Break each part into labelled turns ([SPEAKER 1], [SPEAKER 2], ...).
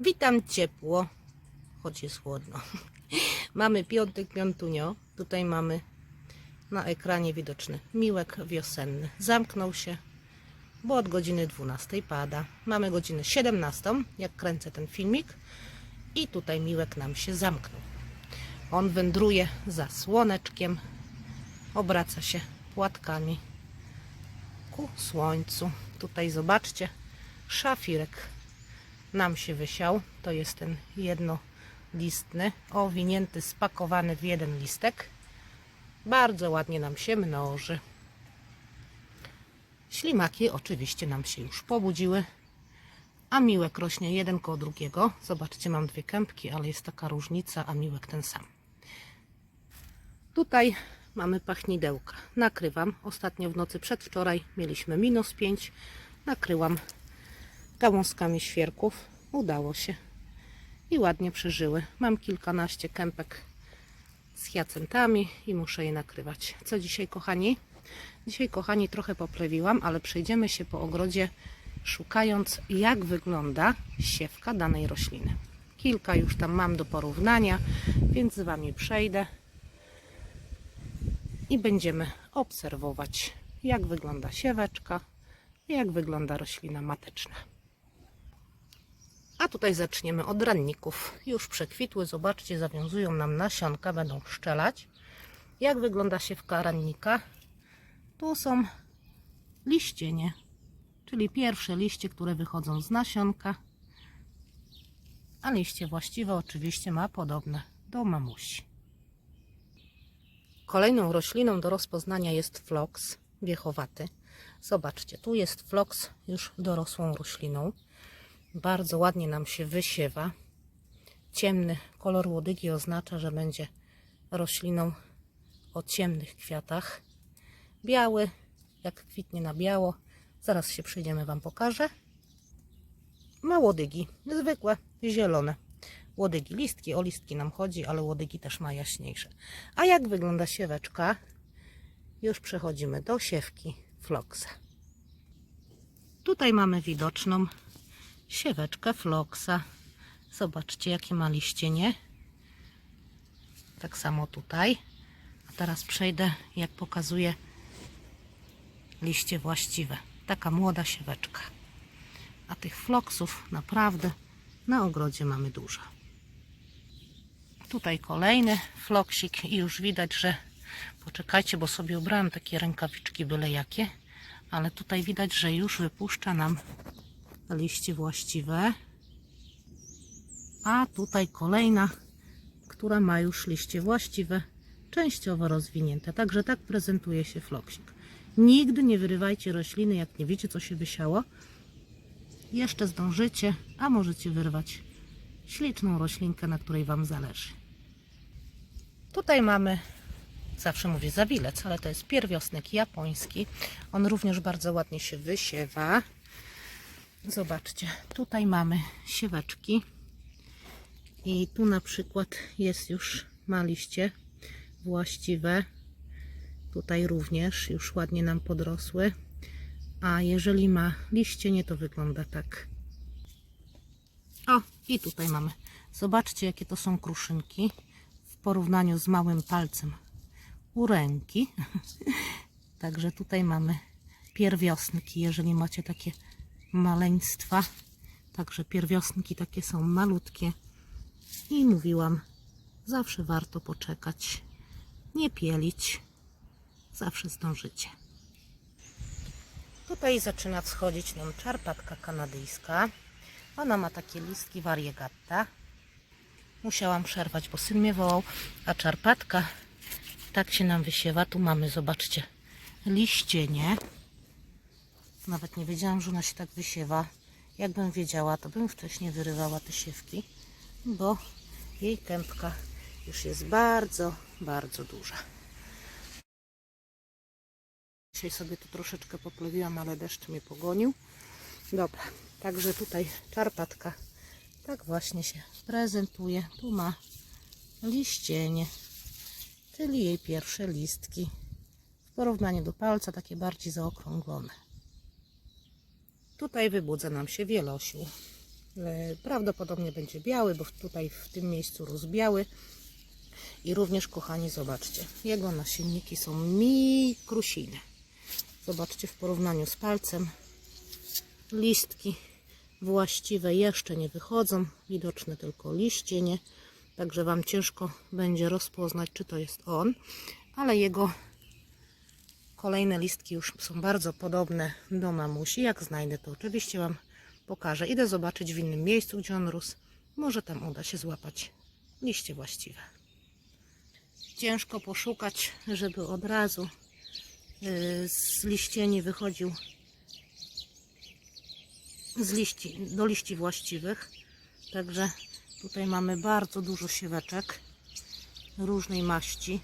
[SPEAKER 1] Witam ciepło, choć jest chłodno. Mamy piątek, piątunio. Tutaj mamy na ekranie widoczny miłek wiosenny. Zamknął się, bo od godziny 12 pada. Mamy godzinę 17, jak kręcę ten filmik. I tutaj miłek nam się zamknął. On wędruje za słoneczkiem, obraca się płatkami ku słońcu. Tutaj zobaczcie, szafirek nam się wysiał. To jest ten jednolistny, owinięty, spakowany w jeden listek. Bardzo ładnie nam się mnoży. Ślimaki oczywiście nam się już pobudziły, a miłek rośnie jeden koło drugiego. Zobaczcie, mam dwie kępki, ale jest taka różnica, a miłek ten sam. Tutaj mamy pachnidełka. Nakrywam. Ostatnio w nocy przedwczoraj mieliśmy minus 5. Nakryłam gałązkami świerków. Udało się. I ładnie przeżyły. Mam kilkanaście kępek z hiacentami i muszę je nakrywać. Co dzisiaj, kochani? Dzisiaj, kochani, trochę poplewiłam, ale przejdziemy się po ogrodzie szukając, jak wygląda siewka danej rośliny. Kilka już tam mam do porównania, więc z Wami przejdę i będziemy obserwować, jak wygląda sieweczka, jak wygląda roślina mateczna. A tutaj zaczniemy od ranników. Już przekwitły, zobaczcie, zawiązują nam nasionka, będą szczelać. Jak wygląda siewka rannika? Tu są liścienie, czyli pierwsze liście, które wychodzą z nasionka. A liście właściwe oczywiście ma podobne do mamusi. Kolejną rośliną do rozpoznania jest floks wiechowaty. Zobaczcie, tu jest floks już dorosłą rośliną. Bardzo ładnie nam się wysiewa. Ciemny kolor łodygi oznacza, że będzie rośliną o ciemnych kwiatach. Biały, jak kwitnie na biało. Zaraz się przyjdziemy, Wam pokażę. Ma łodygi, zwykłe, zielone. Łodygi, listki, o listki nam chodzi, ale łodygi też ma jaśniejsze. A jak wygląda sieweczka? Już przechodzimy do siewki floksa. Tutaj mamy widoczną sieweczkę floksa. Zobaczcie, jakie ma liścienie. Tak samo tutaj. A teraz przejdę, jak pokazuje liście właściwe. Taka młoda sieweczka. A tych floksów naprawdę na ogrodzie mamy dużo. Tutaj kolejny floksik i już widać, że poczekajcie, bo sobie ubrałam takie rękawiczki byle jakie, ale tutaj widać, że już wypuszcza nam liście właściwe. A tutaj kolejna, która ma już liście właściwe, częściowo rozwinięte. Także tak prezentuje się floksik. Nigdy nie wyrywajcie rośliny, jak nie wiecie, co się wysiało. Jeszcze zdążycie, a możecie wyrwać śliczną roślinkę, na której Wam zależy. Tutaj mamy, zawsze mówię zawilec, ale to jest pierwiosnek japoński. On również bardzo ładnie się wysiewa. Zobaczcie, tutaj mamy sieweczki i tu na przykład jest już, ma liście właściwe. Tutaj również już ładnie nam podrosły. A jeżeli ma liście, nie to wygląda tak. O, i tutaj mamy. Zobaczcie, jakie to są kruszynki w porównaniu z małym palcem u ręki. Także tutaj mamy pierwiosnki, jeżeli macie takie maleństwa. Także pierwiosnki takie są malutkie. I mówiłam, zawsze warto poczekać. Nie pielić. Zawsze zdążycie. Tutaj zaczyna wschodzić nam czarpatka kanadyjska. Ona ma takie listki variegata. Musiałam przerwać, bo syn mnie wołał. A czarpatka tak się nam wysiewa. Tu mamy, zobaczcie, liścienie. Nawet nie wiedziałam, że ona się tak wysiewa. Jakbym wiedziała, to bym wcześniej wyrywała te siewki, bo jej kępka już jest bardzo, bardzo duża. Dzisiaj sobie tu troszeczkę poplewiłam, ale deszcz mnie pogonił. Dobra, także tutaj czarpatka tak właśnie się prezentuje. Tu ma liścienie, czyli jej pierwsze listki. W porównaniu do palca takie bardziej zaokrąglone. Tutaj wybudza nam się wielosił. E, Prawdopodobnie będzie biały, bo tutaj w tym miejscu rósł biały. I również, kochani, zobaczcie, jego nasienniki są mikrusine. Zobaczcie w porównaniu z palcem. Listki właściwe jeszcze nie wychodzą, widoczne tylko liścienie, także Wam ciężko będzie rozpoznać, czy to jest on, ale jego kolejne listki już są bardzo podobne do mamusi. Jak znajdę, to oczywiście Wam pokażę. Idę zobaczyć w innym miejscu, gdzie on rósł. Może tam uda się złapać liście właściwe. Ciężko poszukać, żeby od razu yy, z liścieni wychodził z liści, do liści właściwych. Także tutaj mamy bardzo dużo sieweczek różnej maści.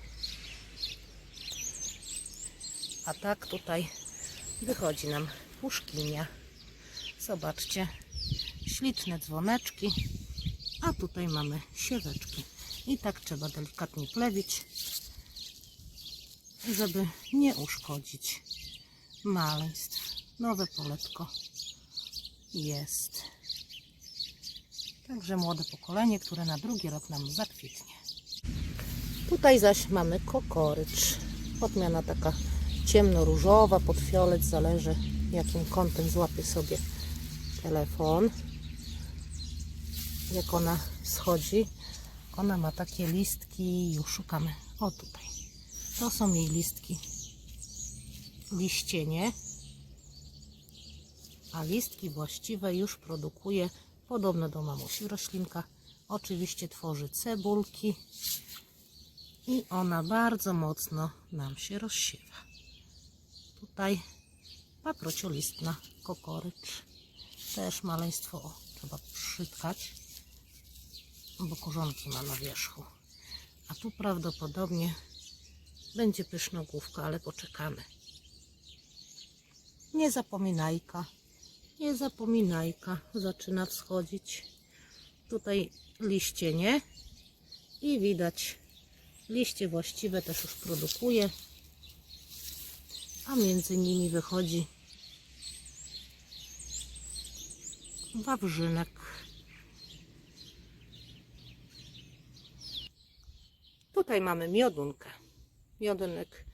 [SPEAKER 1] A tak tutaj wychodzi nam puszkinia. Zobaczcie, śliczne dzwoneczki, a tutaj mamy sieweczki. I tak trzeba delikatnie plewić, żeby nie uszkodzić maleństw. Nowe poletko jest. Także młode pokolenie, które na drugi rok nam zakwitnie. Tutaj zaś mamy kokorycz. Odmiana taka ciemno-różowa, pod fiolet, zależy jakim kątem złapie sobie telefon. Jak ona schodzi, ona ma takie listki, już szukamy. O tutaj. To są jej listki. Liścienie a listki właściwe już produkuje podobno do mamusi. Roślinka oczywiście tworzy cebulki i ona bardzo mocno nam się rozsiewa. Tutaj paprociolistna kokorycz. Też maleństwo o, trzeba przytkać, bo korzonki ma na wierzchu. A tu prawdopodobnie będzie pysznogłówka, ale poczekamy. Nie zapominajka. Nie zapominajka zaczyna wschodzić. Tutaj liście nie. I widać liście właściwe też już produkuje. A między nimi wychodzi wawrzynek. Tutaj mamy miodunkę. Miodunek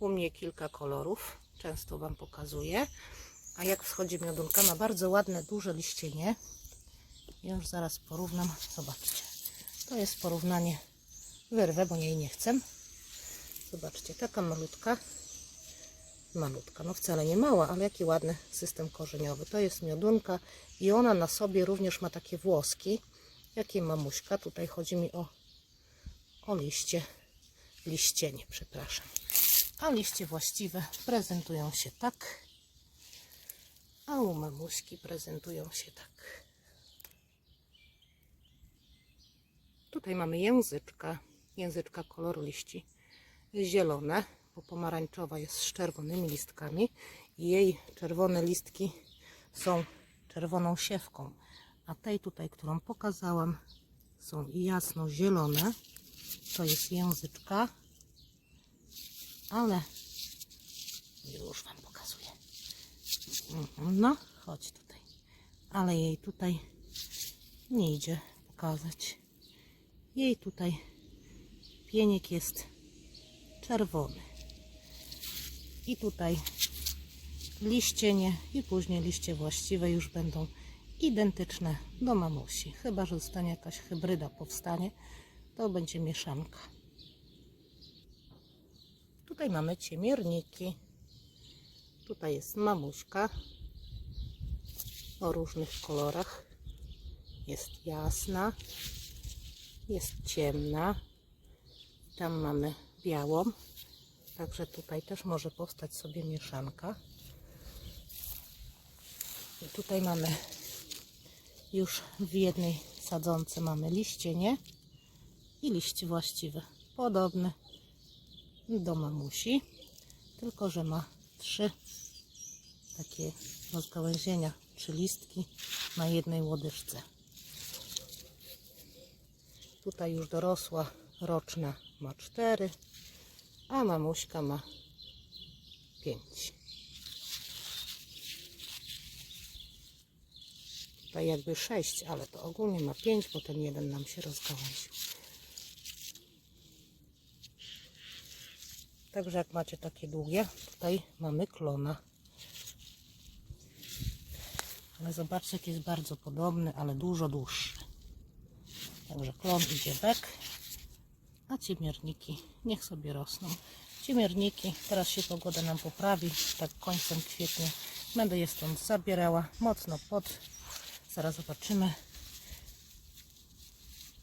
[SPEAKER 1] u mnie kilka kolorów. Często Wam pokazuję. A jak wschodzi miodunka? Ma bardzo ładne, duże liścienie. Już zaraz porównam. Zobaczcie. To jest porównanie wyrwę, bo jej nie chcę. Zobaczcie, taka malutka. Malutka, no wcale nie mała, ale jaki ładny system korzeniowy. To jest miodunka i ona na sobie również ma takie włoski. Jakie mamuśka? Tutaj chodzi mi o, o liście. Liścienie, przepraszam. A liście właściwe prezentują się tak. A u mamuśki prezentują się tak. Tutaj mamy języczka, języczka koloru liści zielone, bo pomarańczowa jest z czerwonymi listkami. i Jej czerwone listki są czerwoną siewką, a tej tutaj, którą pokazałam, są jasno zielone. To jest języczka, ale już Wam pokazuję. Mhm, No, chodź tutaj. Ale jej tutaj nie idzie pokazać. Jej tutaj pieniek jest czerwony. I tutaj liścienie i później liście właściwe już będą identyczne do mamusi. Chyba, że zostanie jakaś hybryda powstanie, to będzie mieszanka. Tutaj mamy ciemierniki. Tutaj jest mamuśka o różnych kolorach. Jest jasna, jest ciemna. Tam mamy białą. Także tutaj też może powstać sobie mieszanka. I tutaj mamy już w jednej sadzące mamy liście, nie? I liście właściwe. Podobne do mamusi, tylko że ma trzy takie rozgałęzienia, trzy listki na jednej łodyżce. Tutaj już dorosła roczna ma cztery, a mamuśka ma pięć. tutaj jakby sześć, ale to ogólnie ma pięć, bo ten jeden nam się rozgałęził. Także jak macie takie długie, tutaj mamy klona. Ale zobaczcie, jaki jest bardzo podobny, ale dużo dłuższy. Także klon idzie bek, a ciemierniki niech sobie rosną. Ciemierniki, teraz się pogoda nam poprawi, tak końcem kwietnia będę je stąd zabierała mocno pod. Zaraz zobaczymy,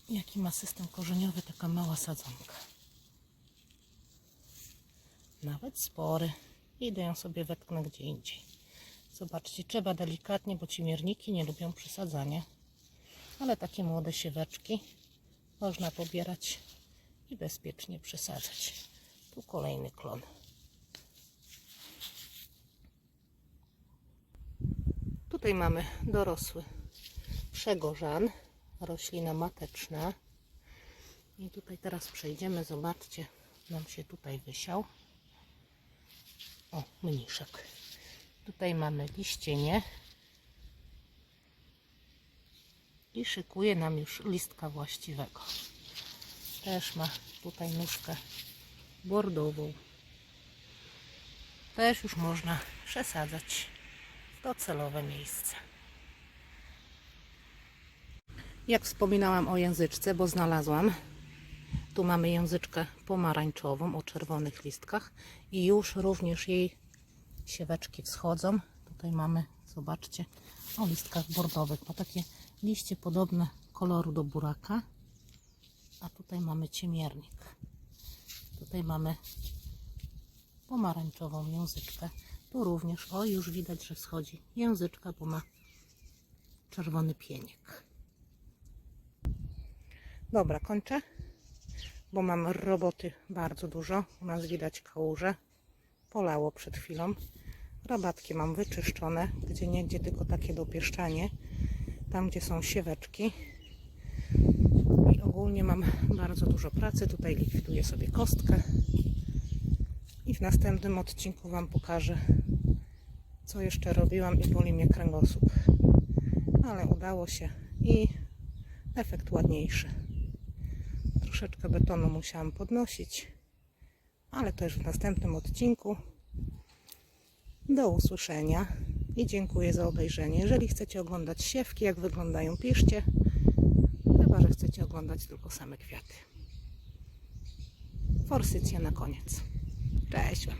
[SPEAKER 1] jaki ma system korzeniowy taka mała sadzonka. Nawet spory. Idę ją sobie wetknę gdzie indziej. Zobaczcie, trzeba delikatnie, bo ciemierniki nie lubią przesadzania. Ale takie młode sieweczki można pobierać i bezpiecznie przesadzać. Tu kolejny klon. Tutaj mamy dorosły przegorzan, roślina mateczna. I tutaj teraz przejdziemy, zobaczcie, nam się tutaj wysiał. O, mniszek. Tutaj mamy liścienie. I szykuje nam już listka właściwego. Też ma tutaj nóżkę bordową. Też już można przesadzać docelowe miejsce. Jak wspominałam o języczce, bo znalazłam. Tu mamy języczkę pomarańczową o czerwonych listkach i już również jej sieweczki wschodzą. Tutaj mamy, zobaczcie, o listkach bordowych. Ma takie liście podobne koloru do buraka. A tutaj mamy ciemiernik. Tutaj mamy pomarańczową języczkę. Tu również, o już widać, że wschodzi języczka, bo ma czerwony pieniek. Dobra, kończę, bo mam roboty bardzo dużo. U nas widać kałuże. Polało przed chwilą. Rabatki mam wyczyszczone, gdzie niegdzie tylko takie dopieszczanie. Tam, gdzie są sieweczki. Ogólnie mam bardzo dużo pracy. Tutaj likwiduję sobie kostkę. I w następnym odcinku Wam pokażę, co jeszcze robiłam i boli mnie kręgosłup. Ale udało się i efekt ładniejszy. Troszeczkę betonu musiałam podnosić, ale to już w następnym odcinku. Do usłyszenia i dziękuję za obejrzenie. Jeżeli chcecie oglądać siewki, jak wyglądają, piszcie. Chyba, że chcecie oglądać tylko same kwiaty. Forsycja na koniec. Cześć Wam.